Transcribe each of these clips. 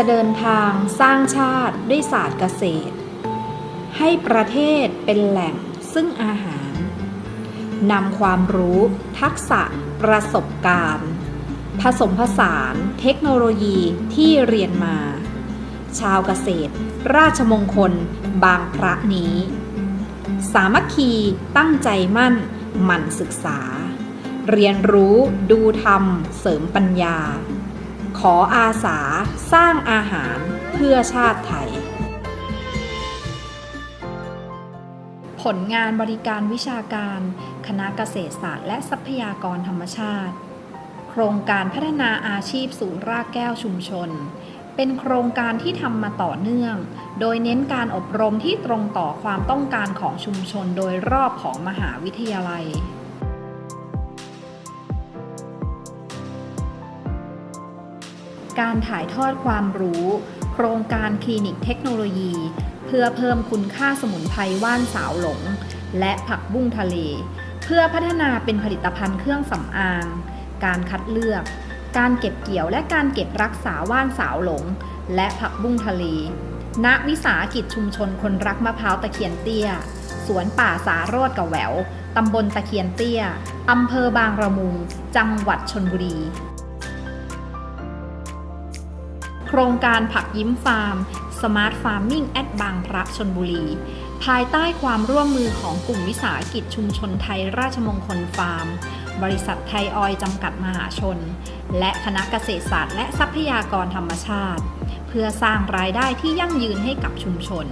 จะเดินทางสร้างชาติด้วยศาสตร์เกษตร ให้ประเทศเป็นแหล่งซึ่งอาหารนำความรู้ ทักษะ ประสบการณ์ ผสมผสานเทคโนโลยีที่เรียนมา ชาวเกษตร ราชมงคล บางพระนี้ สามัคคีตั้งใจมั่นหมั่นศึกษา เรียนรู้ดูธรรม เสริมปัญญา ขออาสาสร้างอาหารเพื่อชาติไทย ผลงานบริการวิชาการ คณะเกษตรศาสตร์ และทรัพยากรธรรมชาติ โครงการพัฒนาอาชีพศูนย์รากแก้วชุมชน เป็นโครงการที่ทำมาต่อเนื่อง โดยเน้นการอบรมที่ตรงต่อความต้องการของชุมชนโดยรอบของมหาวิทยาลัย การถ่ายทอดความรู้ โครงการคลินิกเทคโนโลยี เพื่อเพิ่มคุณค่าสมุนไพรว่านสาวหลง และผักบุ้งทะเล เพื่อพัฒนาเป็นผลิตภัณฑ์เครื่องสำอาง การคัดเลือก การเก็บเกี่ยวและการเก็บรักษาว่านสาวหลง และผักบุ้งทะเล ณ วิสาหกิจชุมชนคนรักมะพร้าวตะเคียนเตี้ย สวนป่าสาโรดกับแหววตำบลตะเคียนเตี้ย อำเภอบางระมุง จังหวัดชนบุรี โครงการผักยิ้มฟาร์มสมาร์ทฟาร์มิ n งแอดบางพระชนบุรี ภายใต้ความร่วมมือของกลุ่มวิสาหกิจชุมชนไทยราชมงคลฟาร์ม บริษัทไทยออยจำกัดมหาชน และคณะเกษตรศาสตร์และทรัพยากรธรรมชาติ เพื่อสร้างรายได้ที่ยั่งยืนให้กับชุมชน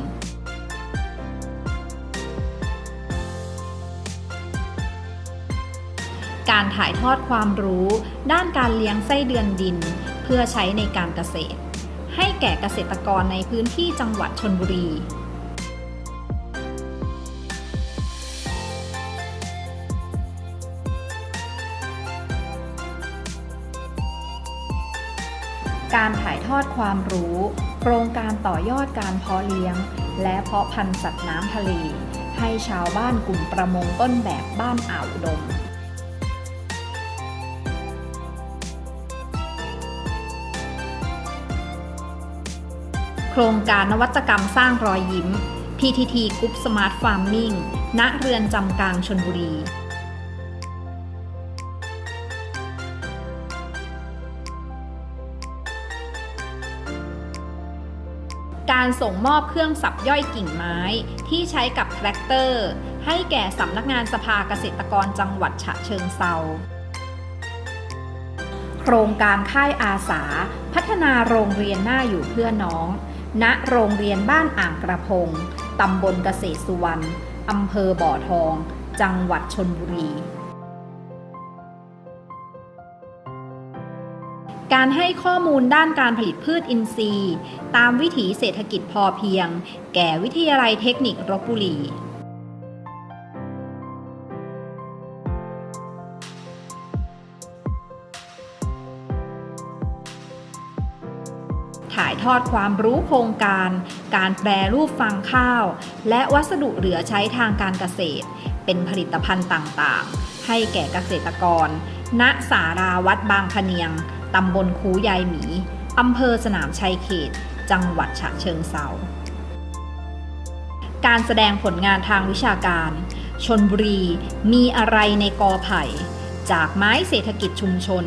การถ่ายทอดความรู้ ด้านการเลี้ยงไส้เดือนดิน เพื่อใช้ในการเกษตร ให้แก่เกษตรกรในพื้นที่จังหวัดชนบุรีการถ่ายทอดความรู้ โครงการต่อยอดการเพาะเลี้ยง และเพาะพันธุ์สัตว์น้ำทะเล ให้ชาวบ้านกลุ่มประมงต้นแบบบ้านอ่าวอุดม ครงการนวัตกรรมสร้างรอยยิ้ม PTT Group Smart Farming ณเรือนจำกลางชนบุรีการส่งมอบเครื่องสับย่อยกิ่งไม้ที่ใช้กับแทรกเตอร์ ให้แก่สำนักงานสภาเกษตรกรจังหวัดฉะเชิงเซา โครงการค่ายอาสา พัฒนาโรงเรียนหน้าอยู่เพื่อน้อง ณโรงเรียนบ้านอ่างกระพง ตำบลเกษตรสุวรรณ อำเภอบ่อทอง จังหวัดชนบุรี การให้ข้อมูลด้านการผลิตพืชอินทรีย์ ตามวิถีเศรษฐกิจพอเพียง แก่วิทยาลัยเทคนิครบบุรี ทอดความรู้โครงการ การแปรรูปฟางข้าว และวัสดุเหลือใช้ทางการเกษตร เป็นผลิตภัณฑ์ต่างๆ ให้แก่เกษตรกร ณ สาราวัดบางพเนียง ตำบลคูยายหมี อำเภอสนามชัยเขต จังหวัดฉะเชิงเซาการแสดงผลงานทางวิชาการชนบุรีมีอะไรในกอไผ่ จากไม้เศรษฐกิจชุมชน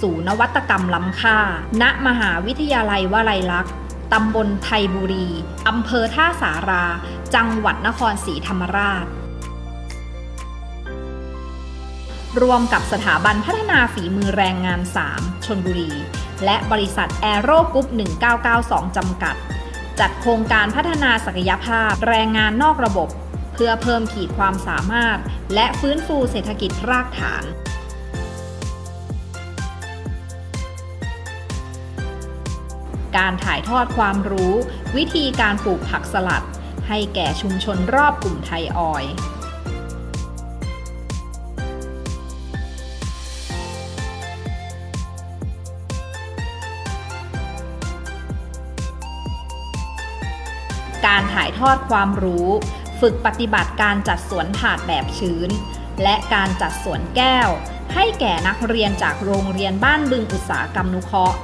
สู่นวัตกรรมล้ำค่า ณ มหาวิทยาลัยวลัยลักษณ์ตำบลไทยบุรี อำเภอท่าสารา จังหวัดนครศรีธรรมราช รวมกับสถาบันพัฒนาฝีมือแรงงาน 3 ชนบุรี และบริษัทแอโร่กรุ๊ป 1992 จำกัด จัดโครงการพัฒนาศักยภาพแรงงานนอกระบบ เพื่อเพิ่มขีดความสามารถ และฟื้นฟูเศรษฐกิจรากฐาน การถ่ายทอดความรู้ วิธีการปลูกผักสลัด ให้แก่ชุมชนรอบกลุ่มไทยออยการถ่ายทอดความรู้ ฝึกปฏิบัติการจัดสวนถาดแบบชื้น และการจัดสวนแก้ว ให้แก่นักเรียนจากโรงเรียนบ้านบึงอุตสาหกรรมนุเคราะห์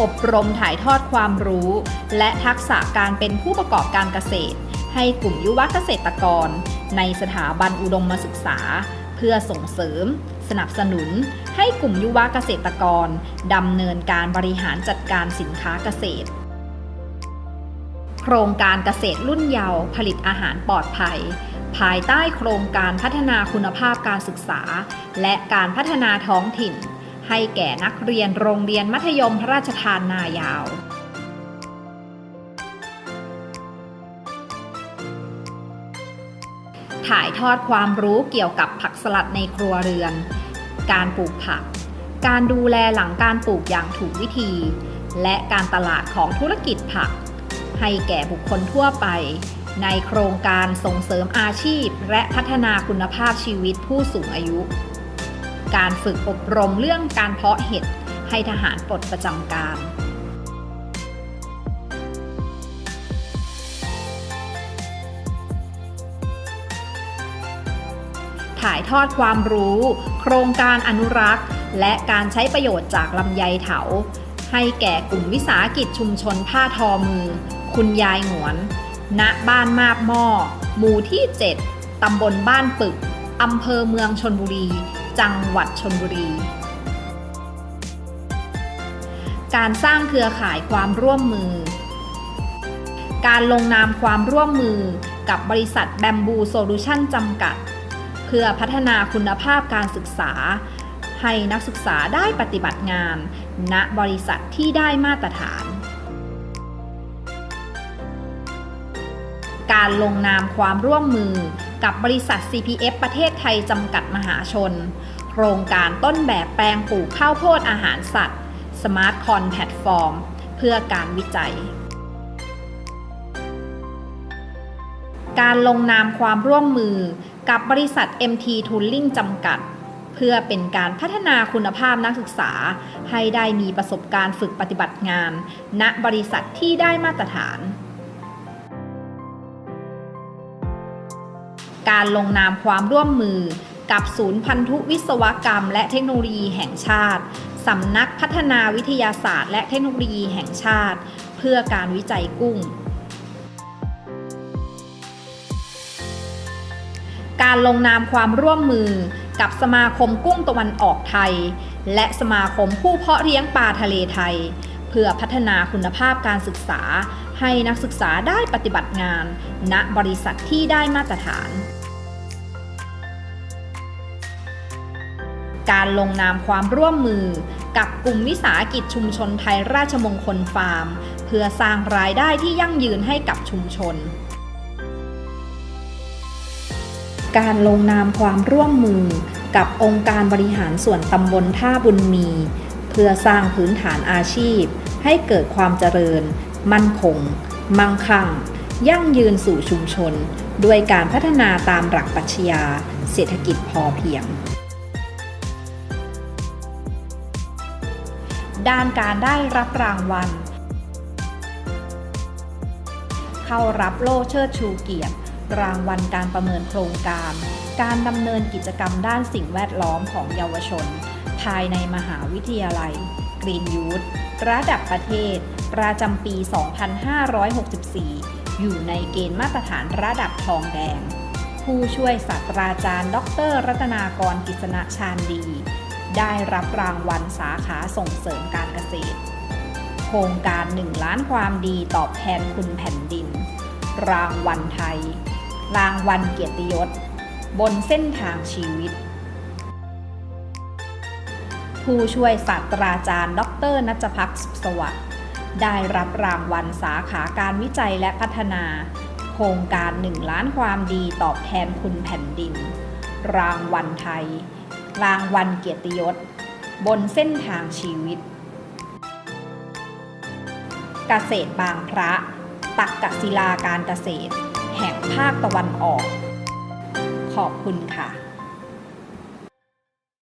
อบรมถ่ายทอดความรู้ และทักษะการเป็นผู้ประกอบการเกษตร ให้กลุ่มยุวเกษตรกร ในสถาบันอุดมศึกษา เพื่อส่งเสริม สนับสนุน ให้กลุ่มยุวเกษตรกรดำเนินการบริหารจัดการสินค้าเกษตร โครงการเกษตรรุ่นเยาว์ผลิตอาหารปลอดภัยภายใต้โครงการพัฒนาคุณภาพการศึกษา และการพัฒนาท้องถิ่น ให้แก่นักเรียนโรงเรียนมัธยมพระราชทานนายาว ถ่ายทอดความรู้เกี่ยวกับผักสลัดในครัวเรือน การปลูกผัก การดูแลหลังการปลูกอย่างถูกวิธี และการตลาดของธุรกิจผัก ให้แก่บุคคลทั่วไป ในโครงการส่งเสริมอาชีพ และพัฒนาคุณภาพชีวิตผู้สูงอายุ การฝึกอบรมเรื่องการเพาะเห็ดให้ทหารปลดประจำการ ถ่ายทอดความรู้ โครงการอนุรักษ์ และการใช้ประโยชน์จากลำไยเถา ให้แก่กลุ่มวิสาหกิจชุมชนผ้าทอมือ คุณยายหงวน ณ บ้านมาบหม้อ หมู่ที่ 7ตำบลบ้านปึกอำเภอเมืองชนบุรี จังหวัดชนบุรี การสร้างเครือข่ายความร่วมมือ การลงนามความร่วมมือกับบริษัทแบมบูโซลูชันจำกัด เพื่อพัฒนาคุณภาพการศึกษา ให้นักศึกษาได้ปฏิบัติงาน ณบริษัทที่ได้มาตรฐาน การลงนามความร่วมมือ กับบริษัท CPF ประเทศไทยจำกัดมหาชน โครงการต้นแบบแปลงปลูกข้าวโพดอาหารสัตว์ Smart Con Platform เพื่อการวิจัย การลงนามความร่วมมือกับบริษัท MT Tooling จำกัด เพื่อเป็นการพัฒนาคุณภาพนักศึกษา ให้ได้มีประสบการณ์ฝึกปฏิบัติงาน ณบริษัทที่ได้มาตรฐาน การลงนามความร่วมมือ กับศูนย์พันธุวิศวกรรม และเทคโนโลยีแห่งชาติสำนักพัฒนาวิทยาศาสตร์ และเทคโนโลยีแห่งชาติ เพื่อการวิจัยกุ้ง การลงนามความร่วมมือกับสมาคมกุ้งตะวันออกไทย และสมาคมผู้เพาะเลี้ยงปลาทะเลไทย เพื่อพัฒนาคุณภาพการศึกษา ให้นักศึกษาได้ปฏิบัติงาน ณบริษัทที่ได้มาตรฐาน การลงนามความร่วมมือ กับกลุ่มวิสาหกิจชุมชนไทยราชมงคลฟาร์ม เพื่อสร้างรายได้ที่ยั่งยืนให้กับชุมชน การลงนามความร่วมมือ กับองค์การบริหารส่วนตำบลท่าบุญมี เพื่อสร้างพื้นฐานอาชีพ ให้เกิดความเจริญ มั่นคง มั่งคั่ง ยั่งยืนสู่ชุมชนด้วยการพัฒนาตามหลักปรัชญาเศรษฐกิจพอเพียง ด้านการได้รับรางวัล เข้ารับโล่เชิดชูเกียรติ รางวัลการประเมินโครงการ การดำเนินกิจกรรมด้านสิ่งแวดล้อมของเยาวชน ภายในมหาวิทยาลัย Green Youth ระดับประเทศ ประจำปี 2564 อยู่ในเกณฑ์มาตรฐานระดับทองแดง ผู้ช่วยศาสตราจารย์ ดร รัตนากรกิษณะชาญดี ได้รับรางวัลสาขาส่งเสริมการเกษตร โครงการ 1 ล้านความดีตอบแทนคุณแผ่นดิน รางวัลไทย รางวัลเกียรติยศ บนเส้นทางชีวิต ผู้ช่วยศาสตราจารย์ ดรนัจพักสุสวัสดิ์ได้รับรางวัลสาขาการวิจัยและพัฒนา โครงการ 1 ล้านความดีตอบแทนคุณแผ่นดิน รางวัลไทย รางวัลเกียรติยศ บนเส้นทางชีวิต เกษตรบางพระ ตักกศิลาการเกษตร แห่งภาคตะวันออก ขอบคุณค่ะ